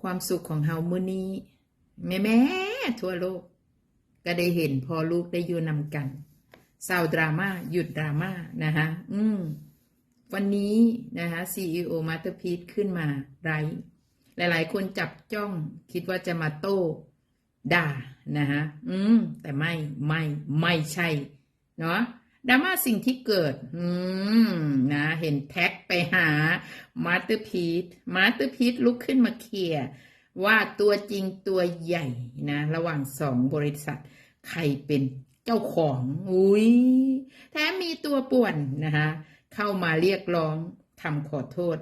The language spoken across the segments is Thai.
ความสุขของเฮามื้อนี้แม่แม่ๆทั่วโลก ก็ได้เห็นพอลูกได้อยู่นำกันเศร้าดราม่าหยุดดราม่านะคะอืมวันนี้นะคะ CEO Masterpiece ขึ้นมาไรฟ์หลาย ๆ คนจับจ้องคิดว่าจะมาโต้ด่านะคะอืม แต่ไม่ไม่ไม่ใช่ เนาะ ดราม่าสิ่งที่เกิด อืม นะ เห็นแท็กไปหา Masterpiece Masterpiece ลุกขึ้นมาเคลียร์ว่าตัวจริงตัวใหญ่นะ ระหว่างสองบริษัท ใครเป็นเจ้าของ อุ้ยแถมมีตัวป่วนนะคะเข้ามาเรียกร้องทำขอโทษ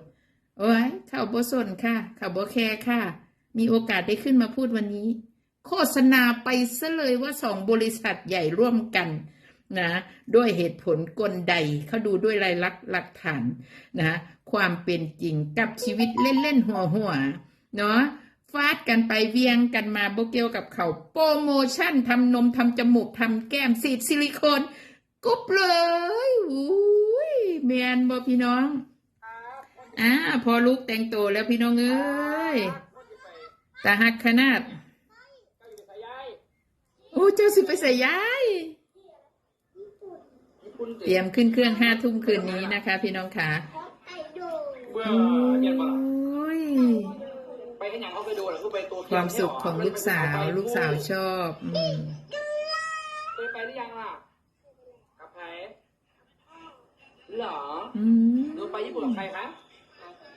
โอ้ยเขาวบสนค่ะเขาวบแคร์ค่ะ มีโอกาสได้ขึ้นมาพูดวันนี้ โฆษณาไปซะเลยว่าสองบริษัทใหญ่ร่วมกัน นะด้วยเหตุผลกลใดเขาดูด้วยรายลักษณ์หลักฐานนะความเป็นจริงกับชีวิตเล่นๆหัวหัวๆเนาะฟาดกันไปเวียงกันมาโบเกียวกับเขาโปรโมชั่นทำนมทำจมูกทำแก้มสีดซิลิโคนกุบเลยอุ้ยแมนบอพี่น้องอ่าพอลูกแต่งตัวแล้วพี่น้องเอ้ยตาหักขนาดโอ้เจ้าสิไปใส่ย้าย เตรียมขึ้นเครื่องห้าทุ่มคืนนี้นะคะ พี่น้องค่ะเบื่อโอ้เย็นปะล่ะยไปกันอย่างเอาไปดูเหรอคือไปตัวความสุขของลูกสาว ลูกสาวชอบอืมเคยไปหรือยังล่ะกับใครเหรออืมหนูไปญี่ปุ่นกับใครคะ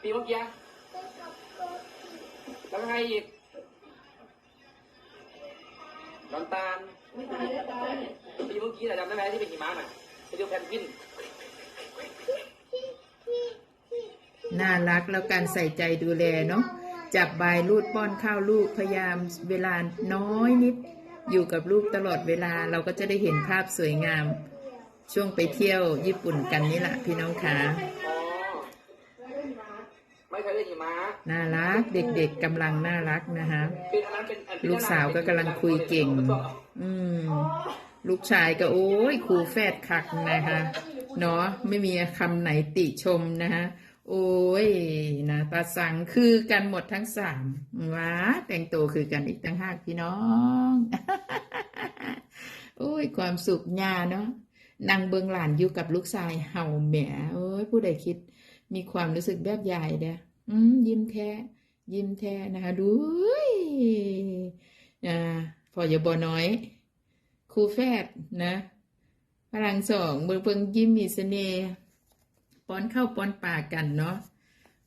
ปีเมื่อกี้แล้วใครอีกดอนตาลปีเมื่อกี้แหละจำได้ไหมที่เป็นหิมะน่ะ ไปดูแพนกวินน่ารักแล้วการใส่ใจดูแลเนาะจับบายลูดป้อนข้าวลูกพยายามเวลาน้อยนิด อยู่กับลูกตลอดเวลาเราก็จะได้เห็นภาพสวยงาม ช่วงไปเที่ยวญี่ปุ่นกันนี่แหละพี่น้องคะอ๋อไม่เคยเล่นหิมะน่ารักเด็กๆกำลังน่ารักนะคะปีนั้นเป็นอันเป็นลูกสาวก็กำลังคุยเก่ง อืม ลูกชายก็โอ้ยครูแฟดคักนะคะเนาะไม่มีคำไหนติชมนะคะโอ้ยนะตาสังคือกันหมดทั้งสามว้าแต่งตัวคือกันอีกตั้งห้าพี่น้อง โอ้ยความสุขญาเนาะนางเบิงหลานอยู่กับลูกชายเห่าแหมโอ้ยผู้ใดคิด มีความรู้สึกแบบใหญ่เด้อยิ้มแท้ ยิ้มแท้นะคะดูอุ้ยอ่าพออย่าบอน้อย ครูแฟดนะพลังสองเบิงเบิ่งยิ้มมีเสน่ห์ป้อนเข้าป้อนปากกันเนาะ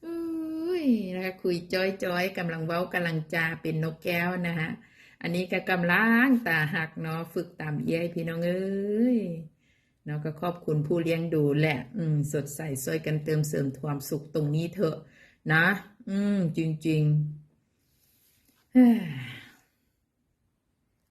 อุ้ยนะคะคุยจ้อยจ้อยกำลังเว้ากำลังจาเป็นนกแก้วนะฮะอันนี้ก็กำลังตาหักเนาะฝึกตามเย้ยพี่น้องเอ้ยเนาะก็ขอบคุณผู้เลี้ยงดูแหละ อืม สดใสซอยกันเติมเสริมความสุขตรงนี้เถอะ นะ อืม จริง ๆ